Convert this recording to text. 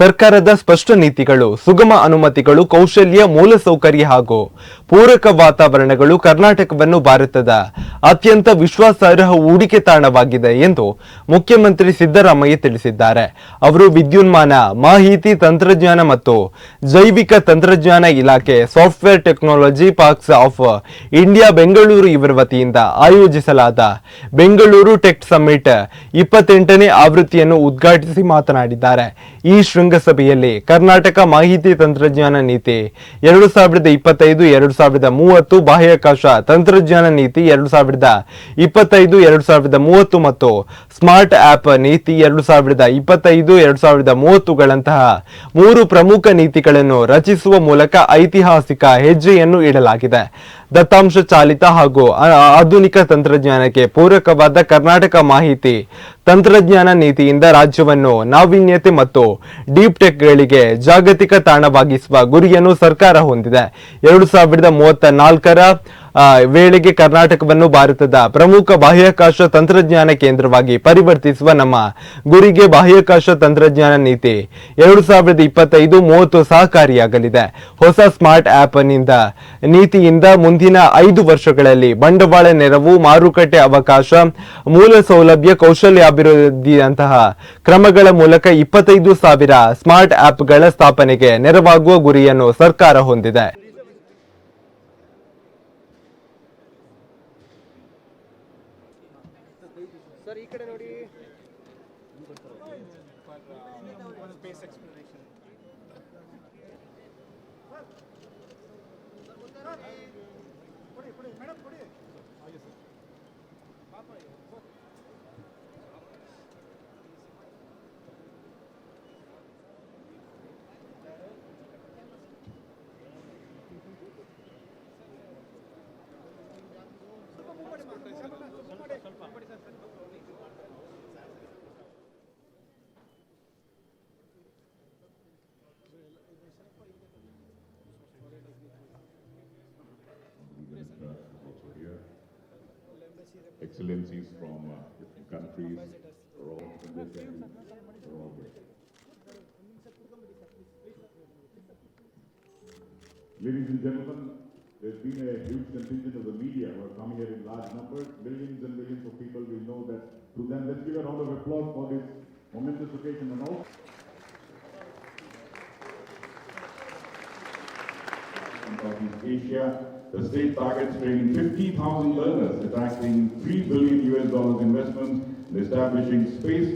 ಸರ್ಕಾರದ ಸ್ಪಷ್ಟ ನೀತಿಗಳು ಸುಗಮ ಅನುಮತಿಗಳು ಕೌಶಲ್ಯ ಮೂಲಸೌಕರ್ಯ ಹಾಗೂ ಪೂರಕ ವಾತಾವರಣಗಳು ಕರ್ನಾಟಕವನ್ನು ಭಾರತದ ಅತ್ಯಂತ ವಿಶ್ವಾಸಾರ್ಹ ಹೂಡಿಕೆ ತಾಣವಾಗಿದೆ ಎಂದು ಮುಖ್ಯಮಂತ್ರಿ ಸಿದ್ದರಾಮಯ್ಯ ತಿಳಿಸಿದ್ದಾರೆ. ಅವರು ವಿದ್ಯುನ್ಮಾನ, ಮಾಹಿತಿ ತಂತ್ರಜ್ಞಾನ ಮತ್ತು ಜೈವಿಕ ತಂತ್ರಜ್ಞಾನ ಇಲಾಖೆ, software technology parks of India Bengaluru ಇವರ ವತಿಯಿಂದ ಆಯೋಜಿಸಲಾದ ಬೆಂಗಳೂರು ಟೆಕ್ ಸಮ್ಮಿಟ್ ಇಪ್ಪತ್ತೆಂಟನೇ ಆವೃತ್ತಿಯನ್ನು ಉದ್ಘಾಟಿಸಿ ಮಾತನಾಡಿದ್ದಾರೆ. ಈ ಶೃಂಗಸಭೆಯಲ್ಲಿ ಕರ್ನಾಟಕ ಮಾಹಿತಿ ತಂತ್ರಜ್ಞಾನ ನೀತಿ ಎರಡು ಸಾವಿರದ ಇಪ್ಪತ್ತೈದು, ಎರಡು ಸಾವಿರದ ಮೂವತ್ತು ಬಾಹ್ಯಾಕಾಶ ತಂತ್ರಜ್ಞಾನ ನೀತಿ ಎರಡು ಸಾವಿರದ ಇಪ್ಪತ್ತೈದು, ಎರಡು ಸಾವಿರದ ಮೂವತ್ತು ಮತ್ತು ಸ್ಮಾರ್ಟ್ ಆಪ್ ನೀತಿ ಎರಡು ಸಾವಿರದ ಇಪ್ಪತ್ತೈದು, ಎರಡು ಸಾವಿರದ ಮೂವತ್ತುಗಳಂತಹ ಮೂರು ಪ್ರಮುಖ ನೀತಿಗಳನ್ನು ರಚಿಸುವ ಮೂಲಕ ಐತಿಹಾಸಿಕ ಹೆಜ್ಜೆಯನ್ನು ಇಡಲಾಗಿದೆ. ದತ್ತಾಂಶ ಚಾಲಿತ ಹಾಗೂ ಆಧುನಿಕ ತಂತ್ರಜ್ಞಾನಕ್ಕೆ ಪೂರಕವಾದ ಕರ್ನಾಟಕ ಮಾಹಿತಿ ತಂತ್ರಜ್ಞಾನ ನೀತಿಯಿಂದ ರಾಜ್ಯವನ್ನು ನಾವೀನ್ಯತೆ ಮತ್ತು ಡೀಪ್ ಟೆಕ್ಗಳಿಗೆ ಜಾಗತಿಕ ತಾಣವಾಗಿಸುವ ಗುರಿಯನ್ನು ಸರ್ಕಾರ ಹೊಂದಿದೆ. ಎರಡು ಸಾವಿರದ ಮೂವತ್ತ ನಾಲ್ಕರ ವೇಳೆಗೆ ಕರ್ನಾಟಕವನ್ನು ಭಾರತದ ಪ್ರಮುಖ ಬಾಹ್ಯಾಕಾಶ ತಂತ್ರಜ್ಞಾನ ಕೇಂದ್ರವಾಗಿ ಪರಿವರ್ತಿಸುವ ನಮ್ಮ ಗುರಿಗೆ ಬಾಹ್ಯಾಕಾಶ ತಂತ್ರಜ್ಞಾನ ನೀತಿ. ಎರಡು ಸಾವಿರದ ಇಪ್ಪತ್ತೈದು ಮೂವತ್ತು ಸಹಕಾರಿಯಾಗಲಿದೆ. ಹೊಸ ಸ್ಮಾರ್ಟ್ ಆಪ್ನಿಂದ ನೀತಿಯಿಂದ ಮುಂದಿನ ಐದು ವರ್ಷಗಳಲ್ಲಿ ಬಂಡವಾಳ ನೆರವು, ಮಾರುಕಟ್ಟೆ ಅವಕಾಶ, ಮೂಲ ಸೌಲಭ್ಯ ಕೌಶಲ್ಯಾಭಿವೃದ್ಧಿಯಂತಹ ಕ್ರಮಗಳ ಮೂಲಕ ಇಪ್ಪತ್ತೈದು ಸಾವಿರ ಸ್ಮಾರ್ಟ್ ಆಪ್ಗಳ ಸ್ಥಾಪನೆಗೆ ನೆರವಾಗುವ ಗುರಿಯನ್ನು ಸರ್ಕಾರ ಹೊಂದಿದೆ. ಸರ್ ಈ ಕಡೆ ನೋಡಿ Excellencies from uh, different countries are all this area, are all there. Ladies and gentlemen, a huge contingent of the media who are coming here in large numbers, millions and millions of people. We know that to them, let's give a round of applause for this momentous occasion and all. Southeast Asia. The state targets training 50,000 learners, attracting 3 billion US dollars investments, and establishing space